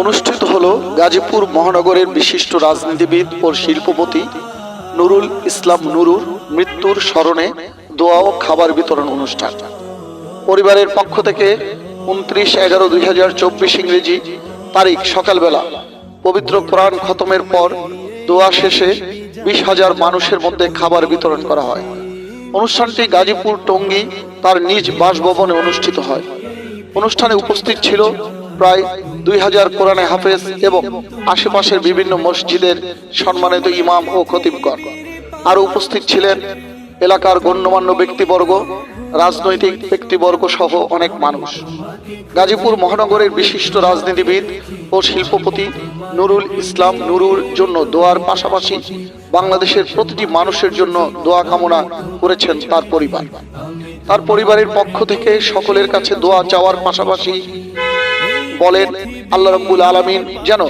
অনুষ্ঠিত হল গাজীপুর মহানগরের বিশিষ্ট রাজনীতিবিদ ও শিল্পপতি নুরুল ইসলাম নুরুর মৃত্যুর স্মরণে দোয়া ও খাবার বিতরণ অনুষ্ঠান। পরিবারের পক্ষ থেকে উনত্রিশ এগারো দুই হাজার চব্বিশ ইংরেজি তারিখ সকালবেলা পবিত্র কোরআন খতমের পর দোয়া শেষে বিশ হাজার মানুষের মধ্যে খাবার বিতরণ করা হয়। অনুষ্ঠানটি গাজীপুর টঙ্গী তার নিজ বাসভবনে অনুষ্ঠিত হয়। অনুষ্ঠানে উপস্থিত ছিল প্রায় দুই হাজার কোরআনে হাফেজ এবং আশেপাশের বিভিন্ন মসজিদের সম্মানিত ইমাম ও খতিবগণ। আরও উপস্থিত ছিলেন এলাকার গণ্যমান্য ব্যক্তিবর্গ, রাজনৈতিক ব্যক্তিবর্গ সহ অনেক মানুষ। গাজীপুর মহানগরের বিশিষ্ট রাজনীতিবিদ ও শিল্পপতি নুরুল ইসলাম নুরুর জন্য দোয়ার পাশাপাশি বাংলাদেশের প্রতিটি মানুষের জন্য দোয়া কামনা করেছেন তার পরিবার। তার পরিবারের পক্ষ থেকে সকলের কাছে দোয়া চাওয়ার পাশাপাশি বলেন, আল্লাহ রব্বুল আলমিন যেন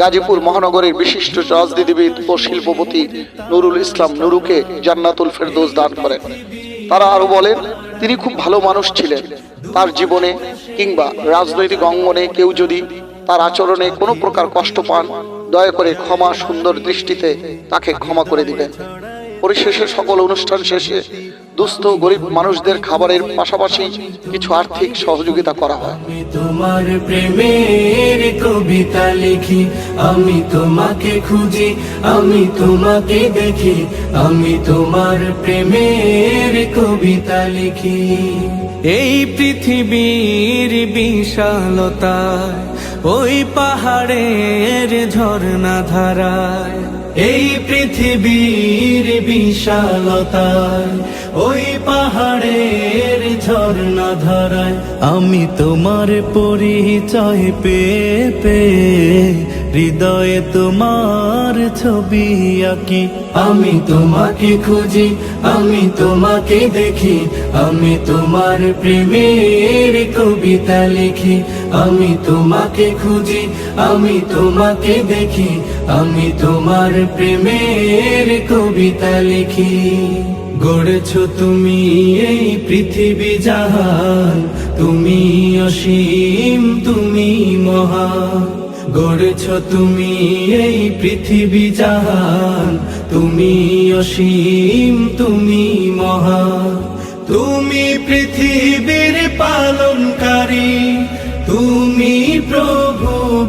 গাজীপুর মহানগরের বিশিষ্ট রাজনীতিবিদ ও শিল্পপতি নুরুল ইসলাম নুরুকে জান্নাতুল ফেরদৌস দান করেন। তারা আরও বলেন, তিনি খুব ভালো মানুষ ছিলেন। তার জীবনে কিংবা রাজনৈতিক অঙ্গনে কেউ যদি তার আচরণে কোনো প্রকার কষ্ট পান, দয়া করে ক্ষমা সুন্দর দৃষ্টিতে তাকে ক্ষমা করে দিবেন। পরিশেষে সকল অনুষ্ঠান শেষে দুস্থ গরিব মানুষদের খাবারের পাশাপাশি কিছু আর্থিক সহযোগিতা করা হয়। আমি তোমার প্রেমের কবিতা লিখি আমি তোমাকে খুঁজি আমি তোমাকে দেখি আমি তোমার প্রেমের কবিতা লিখি। এই পৃথিবীর বিশালতায় ওই পাহাড়ের ঝর্ণা ধারায় এই পৃথিবীর বিশালতায় ওই পাহাড়ের ঝর্ণা ধারায় আমি তোমার পরিচয় পে পেয়ে হৃদয়ে তোমার ছবি আঁকি। আমি তোমাকে খুঁজি, আমি তোমাকে দেখি, আমি তোমার প্রেমের কবিতা লিখি। আমি তোমাকে খুঁজি, আমি তোমাকে দেখি আমি তোমার প্রেমের কবিতা লিখি। গড়েছ তুমি এই পৃথিবী জাহান। তুমি অসীম, তুমি মহা গড়েছ তুমি এই পৃথিবী জাহান। তুমি অসীম, তুমি মহা তুমি পৃথিবীর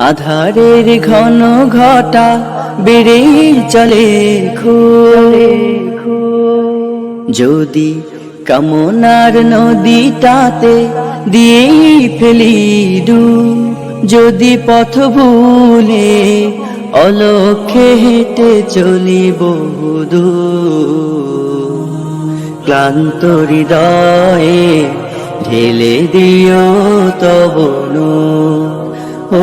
আধারের ঘন ঘটা বেড়ে চলে যদি কামনার নদীটাতে দিয়েই ফেলি ডুব, যদি পথ ভুলে অলক্ষে হেঁটে চলি বহুদূর ক্লান্ত হৃদয়ে ঢেলে দিও তবনু ও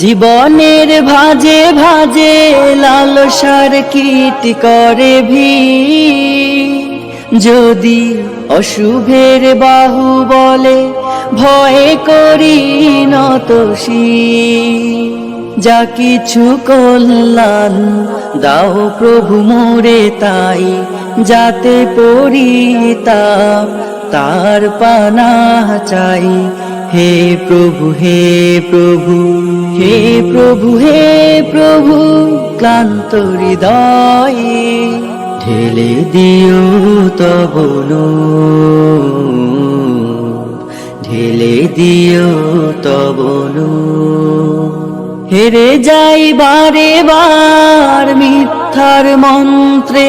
জীবনের ভাজে ভাজে লালসার কীট করে ভিড়। যদি অশুভের বাহু বলে, ভয় করি নত যা কিছু কল্যাণ দাও প্রভু মোরে তাই, যাতে পরিতা তার পানা চাই। হে প্রভু হে প্রভু হে প্রভু হে প্রভু, ক্লান্ত হৃদয়ে ঢেলে দিও তবনু ঢেলে দিও তবনু হেরে যাই বারে বার মিথ্যা মিথ্যার মন্ত্রে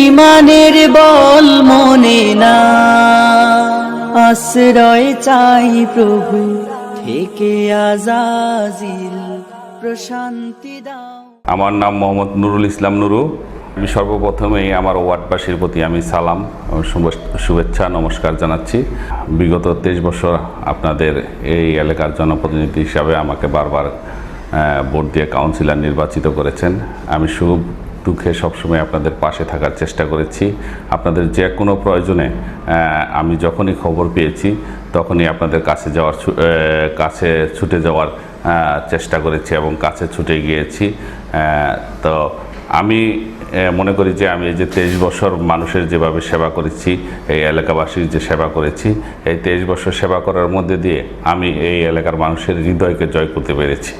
ইমানের বল মনে না। আশ্রয় চাই প্রভু, থেকে আজাজিল প্রশান্তি দাও। আমার নাম মোহাম্মদ নুরুল ইসলাম নুরু। আমি সর্বপ্রথমেই আমার ওয়ার্ডবাসীর প্রতি আমি সালাম শুভেচ্ছা, নমস্কার জানাচ্ছি। বিগত তেইশ বছর আপনাদের এই এলাকার জনপ্রতিনিধি হিসাবে আমাকে বারবার ভোট দিয়ে কাউন্সিলর নির্বাচিত করেছেন। আমি দুঃখে সবসময় আপনাদের পাশে থাকার চেষ্টা করেছি। আপনাদের যে কোনো প্রয়োজনে আমি যখনই খবর পেয়েছি, তখনই আপনাদের কাছে যাওয়ার কাছে ছুটে যাওয়ার চেষ্টা করেছি এবং কাছে ছুটে গিয়েছি। তো আমি মনে করি যে আমি এই যে তেইশ বছর মানুষের যেভাবে সেবা করেছি, এই এলাকাবাসীর যে সেবা করেছি, এই তেইশ বছর সেবা করার মধ্যে দিয়ে আমি এই এলাকার মানুষের হৃদয়কে জয় করতে পেরেছি।